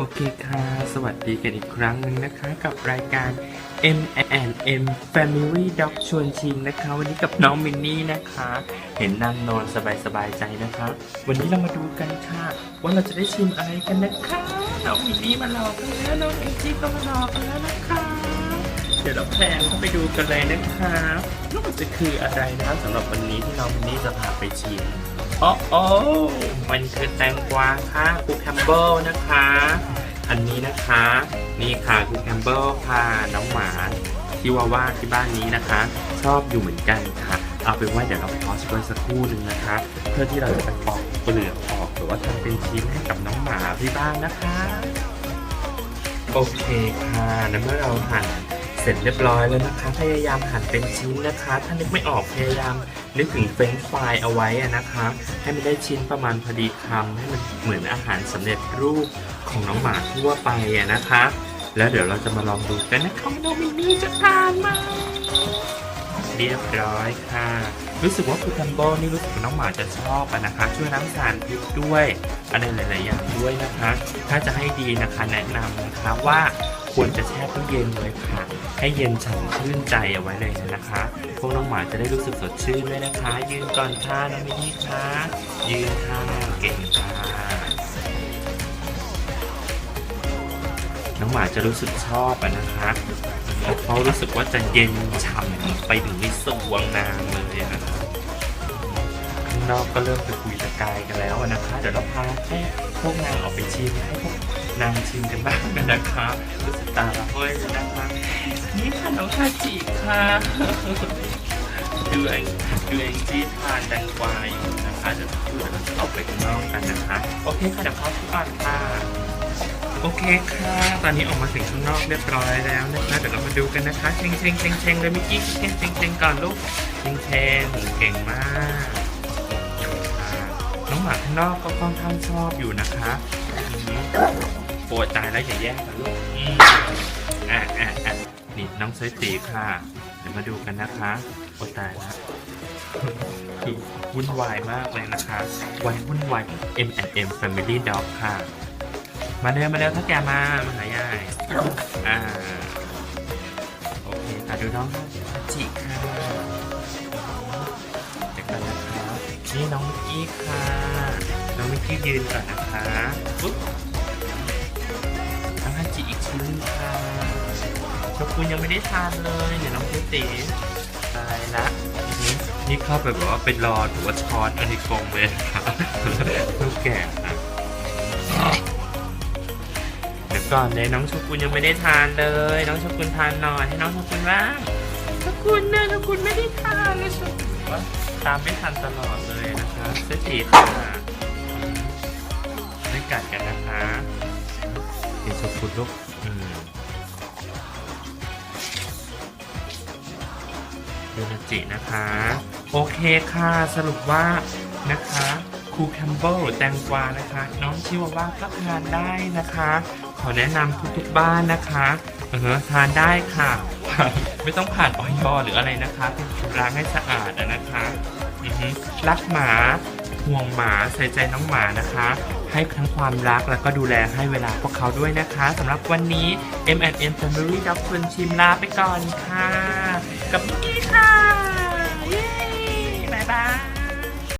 โอเคค่ะ สวัสดีกันอีกครั้งหนึ่งนะคะ กับรายการ M M Family Dog ชวนชิมนะคะ วันนี้กับน้องมินนี่นะคะ เห็นนางนอนสบายสบายๆใจนะคะ วันนี้เรามาดูกันค่ะ ว่าเราจะได้ชิมอะไรกันนะคะน้องมินนี่มารอกันแล้วน้องเอ็นจีก็มารอกันแล้วนะคะ เดี๋ยวเราแพลนเข้าไปดูกันเลยนะคะว่ามันจะคืออะไรนะคะสำหรับวันนี้ที่น้องมินนี่จะพาไปชิม โอ้โอ้มันคือแตงกวาค่ะคูแคมเบิลนะคะ อันนี้นะคะ นี่ค่ะคูแคมเบิลค่ะน้องหมาที่ว่าว่าที่บ้านนี้นะคะ ชอบอยู่เหมือนกันค่ะ เอาเป็นว่าเดี๋ยวเราพอสไว้สักครู่หนึ่งนะคะ เพื่อที่เราจะไปปอกเปลือกออกหรือว่าทำเป็นชิ้นให้กับน้องหมาที่บ้านนะคะ โอเคค่ะแล้วเมื่อเราหั่น ร็จเรียบร้อยแล้วนะคะ พยายามหั่นเป็นชิ้นนะคะ ถ้านึกไม่ออกพยายามนึกถึงเฟรนช์ฟรายเอาไว้นะคะ ให้มันได้ชิ้นประมาณพอดีคำให้มันเหมือนอาหารสำเร็จรูปของน้องหมาทั่วไปนะคะ แล้วเดี๋ยวเราจะมาลองดูกันนะคะว่าน้องมินนี่จะทานไหมเรียบร้อยค่ะ รู้สึกว่าคูคัมโบนี่รู้สึกน้องหมาจะชอบนะคะ ช่วยล้างสารพิษด้วย อะไรหลาย ๆ อย่างด้วยนะคะ ถ้าจะให้ดีนะคะ แนะนำนะคะว่า ควรจะแช่ตู้เย็นเลยค่ะ ให้เย็นฉ่ำชื่นใจเอาไว้เลยนะคะ พวกน้องหมาจะได้รู้สึกสดชื่นด้วยนะคะ ยืนก่อนค่ะน้องมินี่ค่ะยืนค่ะเก่งค่ะน้องหมาจะรู้สึกชอบอะนะคะเพราะรู้สึกว่าจะเย็นฉ่ำไปถึงในสวงนางเลยนะคะข้างนอกก็เริ่มจะคุยตะกายกันแล้วนะคะ เดี๋ยวเราพาพวกนางออกไปชิมให้พวก นางชิมกันบ้างนะคะรู้สึกตาละห้อยเลยนะคะนี่ค่ะน้องคาจิค่ะดูเองดูเองที่ทานแตงกวาอยู่นะคะเดี๋ยวพูดแล้วก็จะออกไปข้างนอกกันนะคะ โอเคค่ะเดี๋ยวพาทุกอ่านค่ะโอเคค่ะ ตอนนี้ออกมาถึงข้างนอกเรียบร้อยแล้วนะคะเดี๋ยวเรามาดูกันนะคะเชงเชงเชงเชงเลยมิกกี้เชงเชงเชงก่อนลูกเชงเชงเก่งมาก น้องหมาข้างนอกก็ค่อนข้างชอบอยู่นะคะ อืมปวดตายแล้วอย่าแย่งกันลูกอืมอะอะอะนี่น้องเซตีค่ะ เดี๋ยวมาดูกันนะคะปวดตายแล้วคือวุ่นวายมากเลยนะคะ วันวุ่นวาย M M Family Dog ค่ะ มาเดินมาเร็วถ้าแกมา มาหายายอ่า โอเคค่ะดูน้องจิค่ะเดี๋ยวกันนะคะนี่น้องมิกกี้ค่ะ น้องมิกกี้ยืนก่อนนะคะปุ๊บ อาจิอีกชิ้นค่ะชกุนยังไม่ได้ทานเลยเดี๋ยวน้องเจตีตายละนี่นี่เข้าไปแบบว่าเป็นรอหรือว่าช้อนอันนี้กงเลยค่ะลูกแก่ค่ะเดี๋ยวก่อนเลยน้องชกุลยังไม่ได้ทานเลย น้องชกุลทานหน่อยให้น้องชกุลบ้างชกุลเนี่ยชกุลไม่ได้ทานเลยชกุลว่าตามไม่ทันตลอดเลยนะคะเสตีค่ะไม่กัดกันนะคะเดี๋ยวชกุลลูก ดูนาจินะคะ โอเคค่ะสรุปว่านะคะคูคัมเบิลแตงกวานะคะ น้องชิวาว่าก็ทานได้นะคะ ขอแนะนำทุกๆบ้านนะคะเออทานได้ค่ะ ไม่ต้องผ่านออยหรืออะไรนะคะเป็นล้างให้สะอาดนะคะรักหมาห่วงหมาใส่ใจน้องหมานะคะ ให้ทั้งความรักแล้วก็ดูแลให้เวลาพวกเขาด้วยนะคะสำหรับวันนี้ M M Family Dog ชวนชิมลาไปก่อนค่ะกับ 那